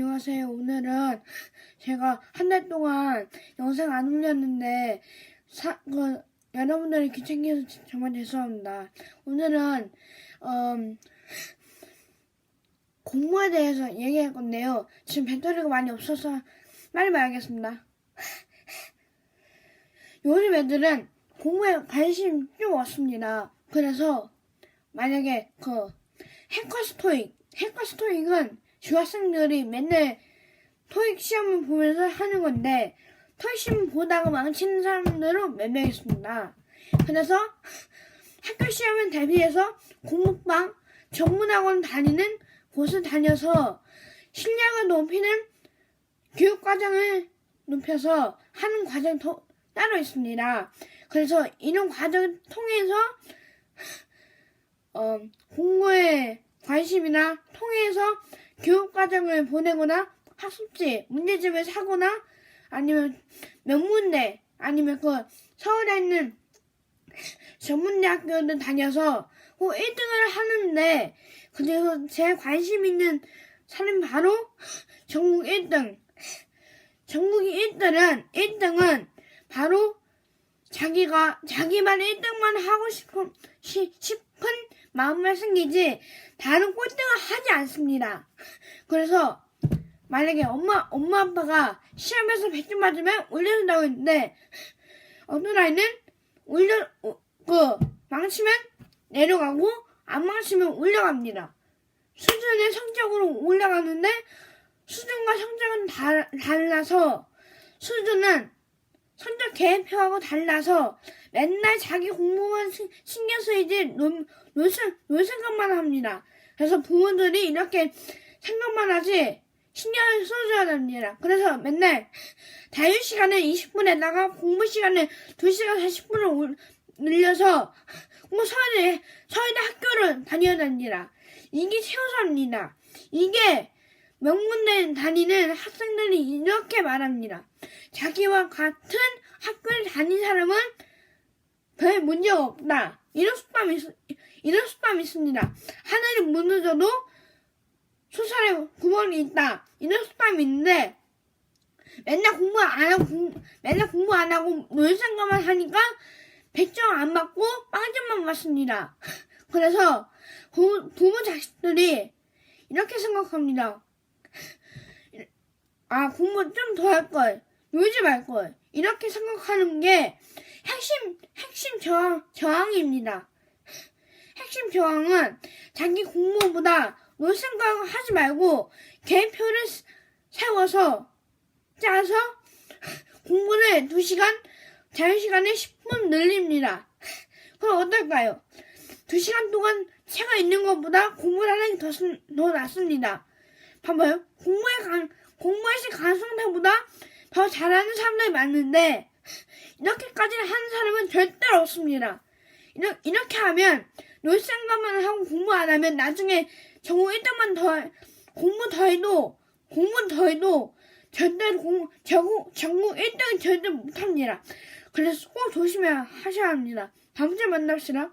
안녕하세요. 오늘은 제가 한 달 동안 영상 안 올렸는데 사, 그, 여러분들이 귀찮게 해서 정말 죄송합니다. 오늘은 음, 공부에 대해서 얘기할 건데요. 지금 배터리가 많이 없어서 빨리 말하겠습니다. 요즘 애들은 공부에 관심 좀 없습니다. 그래서 만약에 그 해커 스토익, 해커 스토익은 중학생들이 맨날 토익 시험을 보면서 하는 건데 토익 시험 보다가 망치는 사람들은 몇 명 있습니다. 그래서 학교 시험을 대비해서 공부방, 전문학원 다니는 곳을 다녀서 실력을 높이는 교육 과정을 높여서 하는 과정이 더 따로 있습니다. 그래서 이런 과정을 통해서 어, 공부에 관심이나 통해서 교육과정을 보내거나 학습지, 문제집을 사거나 아니면 명문대 아니면 그 서울에 있는 전문대학교를 다녀서 그 1등을 하는데 그래서 제 관심 있는 사람이 바로 전국 1등 전국이 1등은 1등은 바로 자기가 자기만 1등만 하고 싶은, 시- 싶은 마음만 생기지 다른 꼴등을 하지 않습니다. 그래서 만약에 엄마 엄마 아빠가 시험에서 100점 맞으면 올려준다고 했는데 어떤 아이는 올려 어, 그 망치면 내려가고 안 망치면 올라갑니다. 수준의 성적으로 올라가는데 수준과 성적은 다, 달라서 수준은 성적 계획표하고 달라서 맨날 자기 공부만 신- 신경 쓰이지 논, 논, 생각만 합니다. 그래서 부모들이 이렇게 생각만 하지 신경을 써줘야 됩니다. 그래서 맨날 자유 시간을 20분에다가 공부 시간을 2시간 40분을 늘려서 뭐 서울에 서울대 학교를 다녀야 됩니다. 이게 최우선입니다. 이게 명문대 다니는 학생들이 이렇게 말합니다. 자기와 같은 학교를 다닌 사람은 별 문제가 없다. 이런 속담이 있, 이런 속담이 있습니다. 하늘이 무너져도 수살에 구멍이 있다. 이런 속담이 있는데 맨날 공부 안 하고 공- 맨날 공부 안 하고 놀 생각만 하니까 100점 안 받고 빵점만 받습니다. 그래서 부, 부모 자식들이 이렇게 생각합니다. 아 공부 좀 더 할 걸, 놀지 말 걸. 이렇게 생각하는 게 핵심 핵심 저항 저항입니다. 핵심 저항은 자기 공부보다 놀 생각을 하지 말고 스- 세워서 짜서 공부를 2시간, 자유시간에 10분 늘립니다. 그럼 어떨까요? 2시간 동안 책가 있는 것보다 공부를 하는 게 더, 쓴- 더 낫습니다. 봐봐요. 공부에 관, 공부에서 가성대보다 더 잘하는 사람들이 많은데, 이렇게까지 하는 사람은 절대로 없습니다. 이렇게, 이렇게 하면, 놀 생각만 하고 공부 안 하면 나중에 전국 1등만 더, 공부 더 해도, 공부 더 해도, 절대로 공, 전국, 전국 1등은 절대 못합니다. 그래서 꼭 조심해야 하셔야 합니다. 다음 주에 만납시다.